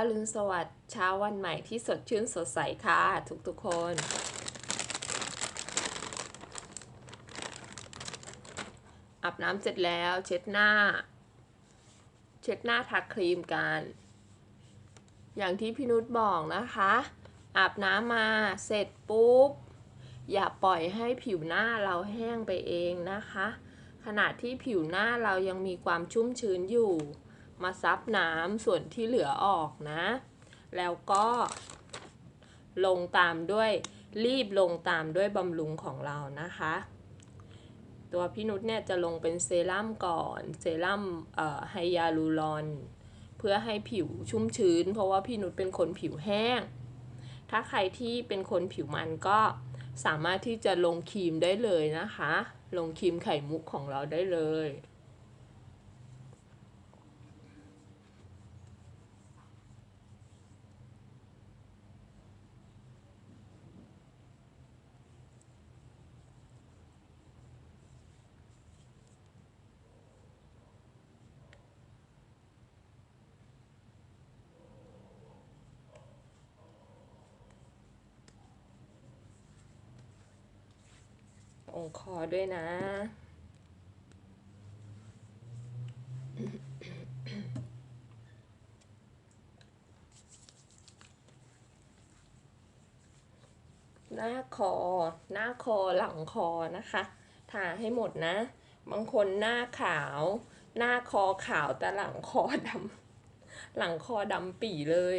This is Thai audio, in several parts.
อรุณสวัสดิ์เช้าวันใหม่ที่สดชื่นสดใสค่ะทุกทุกๆคน อาบน้ำเสร็จแล้วเช็ดหน้า เช็ดหน้าทาครีมกัน อย่างที่พี่นุชบอกนะคะ อาบน้ำมาเสร็จปุ๊บ อย่าปล่อยให้ผิวหน้าเราแห้งไปเองนะคะ ขณะที่ผิวหน้าเรายังมีความชุ่มชื้นอยู่ มาซับน้ำส่วนที่เหลือออกนะ แล้วก็ลงตามด้วยรีบลงตามด้วยบำรุงของเรานะคะ ตัวพี่นุชเนี่ยจะลงเป็นเซรั่มก่อนเซรั่มไฮยาลูรอน เพื่อให้ผิวชุ่มชื้น เพราะว่าพี่นุชเป็นคนผิวแห้ง ถ้าใครที่เป็นคนผิวมันก็สามารถที่จะลงครีมได้เลยนะคะ ลงครีมไข่มุกของเราได้เลย ตรงคอด้วยนะ หน้าคอ หน้าคอหลังคอนะคะทาให้หมดนะ บางคนหน้าขาว หน้าคอขาวแต่หลังคอดำหลังคอดำปี่เลย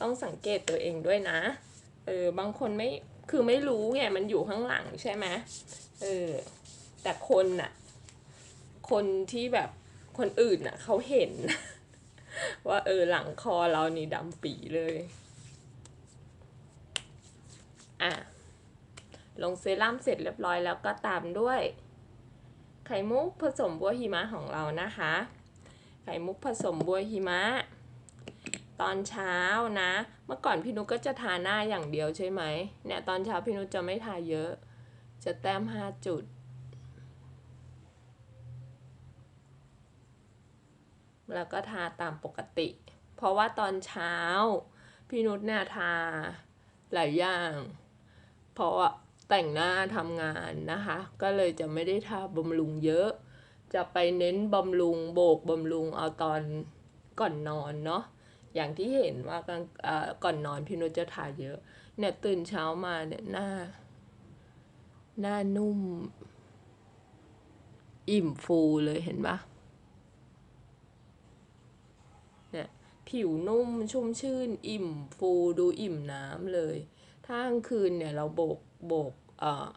ต้องสังเกตตัวเองด้วยนะ เออบางคนไม่ คือไม่รู้ไงมันอยู่ข้างหลังใช่ไหมเออแต่คนน่ะ คนที่แบบคนอื่นน่ะเขาเห็น ว่าเออหลังคอเรานี่ดำปีเลยอะลงเซรั่มเสร็จเรียบร้อยแล้วก็ตามด้วย ไข่มุกผสมบัวหิมะของเรานะคะ ไข่มุกผสมบัวหิมะ ตอนเช้านะ เมื่อก่อนพี่นุกก็จะทาหน้าอย่างเดียวใช่ไหมเนี่ยตอนเช้าพี่นุจะไม่ทาเยอะ จะแต้มห้าจุด แล้วก็ทาตามปกติ เพราะว่าตอนเช้า พี่นุชเนี่ยทาหลายอย่าง เพราะว่าแต่งหน้าทำงานนะคะ ก็เลยจะไม่ได้ทาบำรุงเยอะ จะไปเน้นบำรุงโบกบำรุงเอาตอนก่อนนอนเนาะ อย่างที่เห็นว่ากลางเอ่อก่อนนอนพี่นุชจะทาเยอะ เนี่ยตื่นเช้ามาเนี่ยหน้า หน้านุ่ม อิ่มฟูเลยเห็นปะเนี่ยผิวนุ่มชุ่มชื่น อิ่มฟูดูอิ่มน้ำเลย ถ้ากลางคืนเนี่ยเราโบกโบกเอ่อ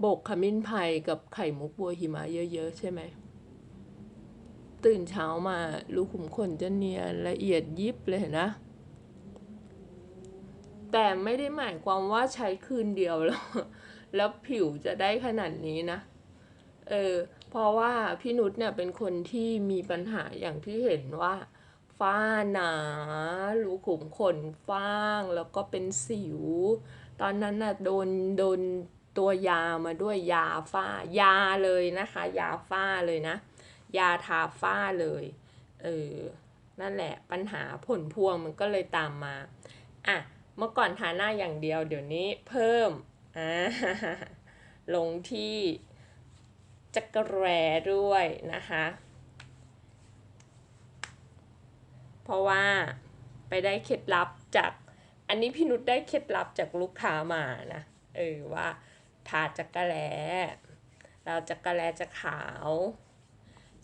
โบกขมิ้นไพรกับไข่มุกบัวหิมะเยอะ ๆ ใช่ไหม ตื่นเช้ามารูขุมขนจะเนียนละเอียดยิบเลยนนะ แต่ไม่ได้หมายความว่าใช้คืนเดียวแล้ว แล้วผิวจะได้ขนาดนี้นะ เออ เพราะว่าพี่นุชเนี่ยเป็นคนที่มีปัญหาอย่างที่เห็นว่า ฝ้าหนารูขุมขนฟ้างแล้วก็เป็นสิว ตอนนั้นน่ะโดนโดนตัวยามาด้วยยาฝ้ายาเลยนะคะ ยาฝ้าเลยนะ ยาทาฝ้าเลยเออนั่นแหละปัญหาผลพวงมันก็เลยตามมาอะเมื่อก่อนทาหน้าอย่างเดียวเดี๋ยวนี้เพิ่มอ่าลงที่จักรแร้ด้วยนะคะ เพราะว่าไปได้เคล็ดลับจากอันนี้พี่นุชได้เคล็ดลับจากลูกค้ามานะเออว่าทาจักรแร้เราจักรแร้จะขาว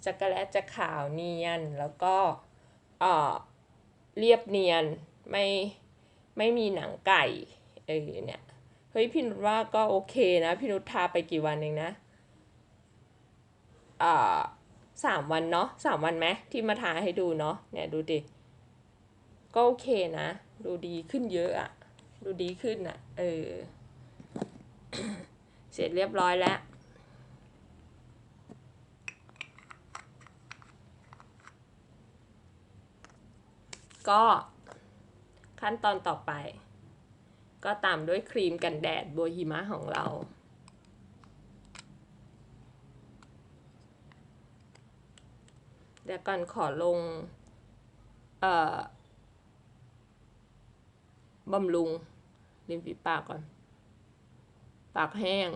จักรแร้จะขาวเนียนแล้วก็เอ่อเรียบเนียนไม่ไม่มีหนังไก่เออเนี่ยเฮ้ยพี่นุชว่าก็โอเคนะพี่นุชทาไปกี่วันเองนะเอ่าสามวันเนาะสามวันไหมที่มาทาให้ดูเนาะเนี่ยดูดิก็โอเคนะ ดูดีขึ้นเยอะอะดูดีขึ้นอะเออ เสร็จเรียบร้อยแล้ว ก็ขั้นตอนต่อไป ก็ตามด้วยครีมกันแดดบัวหิมะของเรา เดี๋ยวก่อนขอลง เอ่อบำรุงริมฝีปากก่อน ปากแห้ง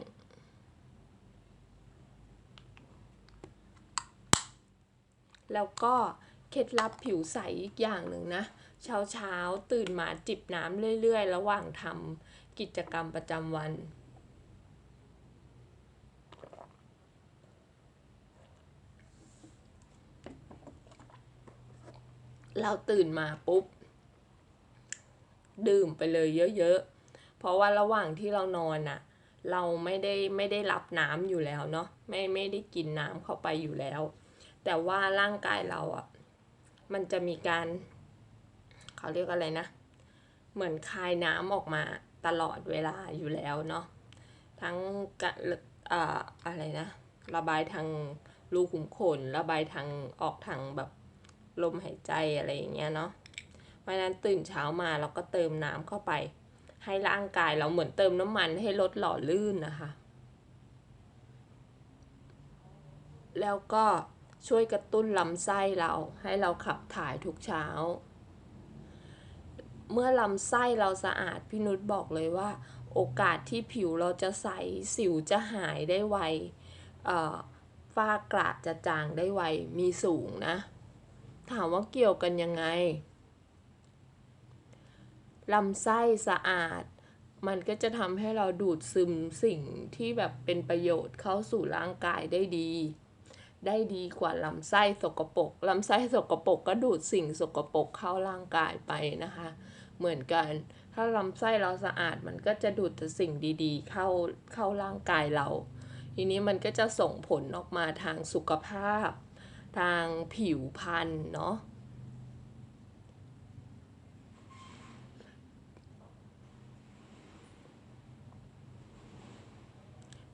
แล้วก็ เคล็ดลับผิวใสอีกอย่างหนึ่งนะ เช้าเช้าตื่นมาจิบน้ำเรื่อย ๆ ระหว่างทำกิจกรรมประจำวัน เราตื่นมาปุ๊บ ดื่มไปเลยเยอะ ๆ เพราะว่าระหว่างที่เรานอนน่ะ เราไม่ได้ไม่ได้รับน้ำอยู่แล้วเนาะไม่ไม่ได้กินน้ำเข้าไปอยู่แล้วแต่ว่าร่างกายเราอะ มันจะมีการเขาเรียกอะไรนะ เหมือนคายน้ำออกมาตลอดเวลาอยู่แล้วเนาะทั้งกะอ่าอะไรนะ ระบายทางรูขุมขน ระบายทางออกทางแบบลมหายใจอะไรอย่างเงี้ยเนาะเพราะฉะนั้นตื่นเช้ามาเราก็เติมน้ำเข้าไป ให้ร่างกายเราเหมือนเติมน้ำมันให้รถหล่อลื่นนะคะ แล้วก็ ช่วยกระตุ้นลำไส้เราให้เราขับถ่ายทุกเช้า เมื่อลำไส้เราสะอาดพี่นุชบอกเลยว่า โอกาสที่ผิวเราจะใสสิวจะหายได้ไวฝ้ากระจะจางได้ไวมีสูงนะ ถามว่าเกี่ยวกันยังไงลำไส้สะอาด มันก็จะทำให้เราดูดซึมสิ่งที่แบบเป็นประโยชน์เข้าสู่ร่างกายได้ดี ได้ดีกว่าลำไส้สกปรกลำไส้สกปรกก็ดูดสิ่งสกปรกเข้าร่างกายไปนะคะ เหมือนกัน ถ้าลำไส้เราสะอาดมันก็จะดูดแต่สิ่งดีๆ เข้าเข้าร่างกายเรา ทีนี้มันก็จะส่งผลออกมาทางสุขภาพ ทางผิวพรรณเนาะ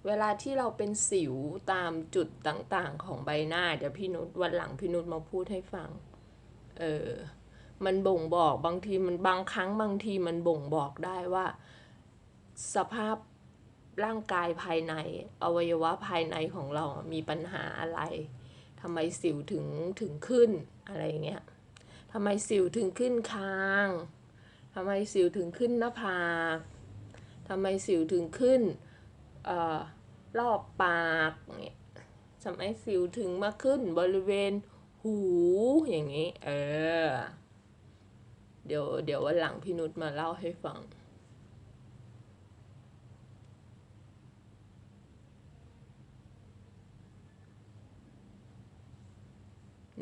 เวลาที่เราเป็นสิวตามจุดต่างๆ ของใบหน้า เดี๋ยวพี่นุชวันหลังพี่นุชมาพูดให้ฟัง เออ มันบ่งบอกบางทีมันบางครั้งบางทีมันบ่งบอกได้ว่า สภาพร่างกายภายใน อวัยวะภายในของเรา มีปัญหาอะไรทำไมสิวถึงถึงขึ้นอะไรเงี้ยทำไมสิวถึงขึ้นคางทำไมสิวถึงขึ้นหน้าผากทำไมสิวถึงขึ้น เอ่อรอบปากเนี่ยทำไมสิวถึงมาขึ้นบริเวณหูอย่างนี้ เออ เดี๋ยวเดี๋ยววันหลังพี่นุชมาเล่าให้ฟัง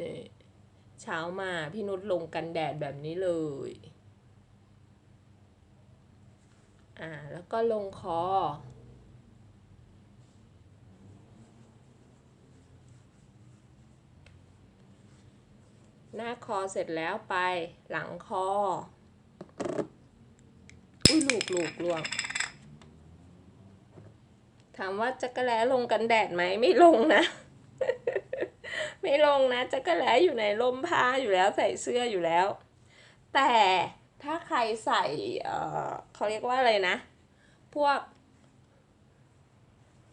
นี่เช้ามาพี่นุชลงกันแดดแบบนี้เลย อ่า แล้วก็ลงคอ หน้าคอเสร็จแล้วไปหลังคอ อุ้ยลูกลูกลวง ถามว่าจักรแล้ลงกันแดดไหมไม่ลงนะ ไม่ลงนะจักรแล้อยู่ในร่มผ้าอยู่แล้วใส่เสื้ออยู่แล้ว แต่ถ้าใครใส่ เออเขาเรียกว่าอะไรนะ พวก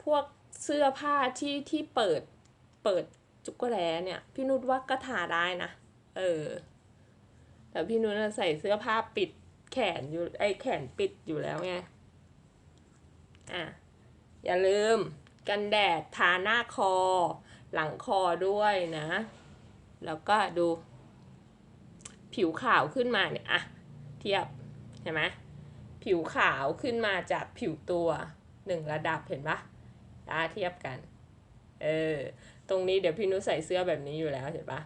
พวกเสื้อผ้าที่ที่เปิด เปิดจุกแร้เนี่ย พี่นุชว่าก็ทาได้นะ เออ แต่พี่นุชน่ะใส่เสื้อผ้าปิดแขนอยู่ ไอแขนปิดอยู่แล้วไง อะ อย่าลืม กันแดดทาหน้าคอ หลังคอด้วยนะ แล้วก็ดู ผิวขาวขึ้นมาเนี่ยอะเทียบ เห็นไหมผิวขาวขึ้นมาจากผิวตัวหนึ่งระดับเห็นปะตาเทียบกัน เออ ตรงนี้เดี๋ยวพี่นุใส่เสื้อแบบนี้อยู่แล้วเห็นปะ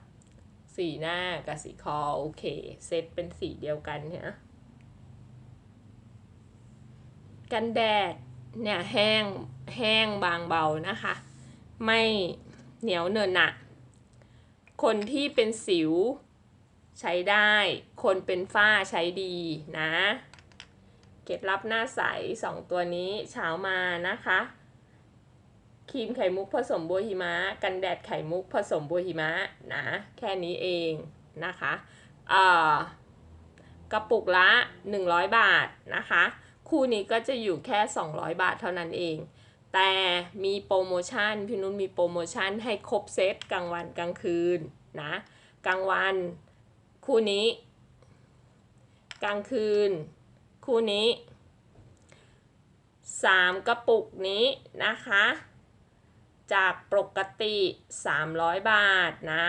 สีหน้ากับสีคอโอเค เซตเป็นสีเดียวกันเนี่ยกันแดดเนี่ยแห้งแห้งบางเบานะคะ ไม่เหนียวเนินหนะคนที่เป็นสิวใช้ได้ คนเป็นฝ้าใช้ดีนะเคล็ดลับหน้าใสสองตัวนี้เช้ามานะคะ ครีมไข่มุกผสมบัวหิมะ กันแดดไข่มุกผสมบัวหิมะนะแค่นี้เองนะคะเอ่อกระปุกละ 100 บาทนะคะ คู่นี้ก็จะอยู่แค่ 200 บาทเท่านั้นเอง แต่มีโปรโมชั่นพี่นุ่นมีโปรโมชั่นให้ครบเซตกลางวันกลางคืนนะกลางวันคู่นี้ กลางคืน คู่นี้ 3 กระปุกนี้นะคะ จากปกติ 300 บาทนะ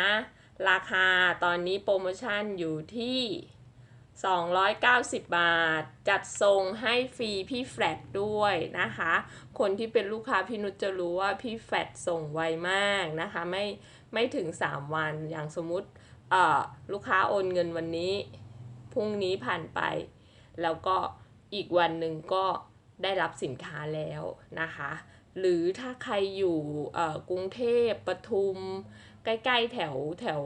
ราคาตอนนี้โปรโมชั่นอยู่ที่ 290 บาท จัดส่งให้ฟรีพี่แฟลตด้วยนะคะ คนที่เป็นลูกค้าพี่นุชจะรู้ว่าพี่แฟลตส่งไวมากนะคะ ไม่ไม่ถึง 3 วัน อย่างสมมุติเอ่อลูกค้าโอนเงินวันนี้ พรุ่งนี้ผ่านไป แล้วก็อีกวันหนึ่งก็ได้รับสินค้าแล้วนะคะ หรือถ้าใครอยู่กรุงเทพปทุม ใกล้ๆแถวแถว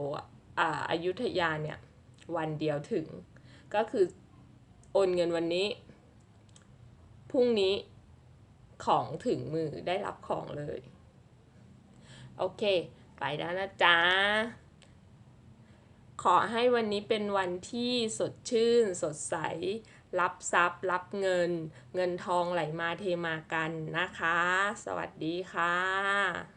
อายุทยาเนี่ย วันเดียวถึง ก็คือโอนเงินวันนี้ พรุ่งนี้ของถึงมือได้รับของเลย โอเค ไปแล้วนะจ๊ะ ขอให้วันนี้เป็นวันที่สดชื่น สดใส รับทรัพย์ รับเงิน เงินทองไหลมาเทมากันนะคะ สวัสดีค่ะ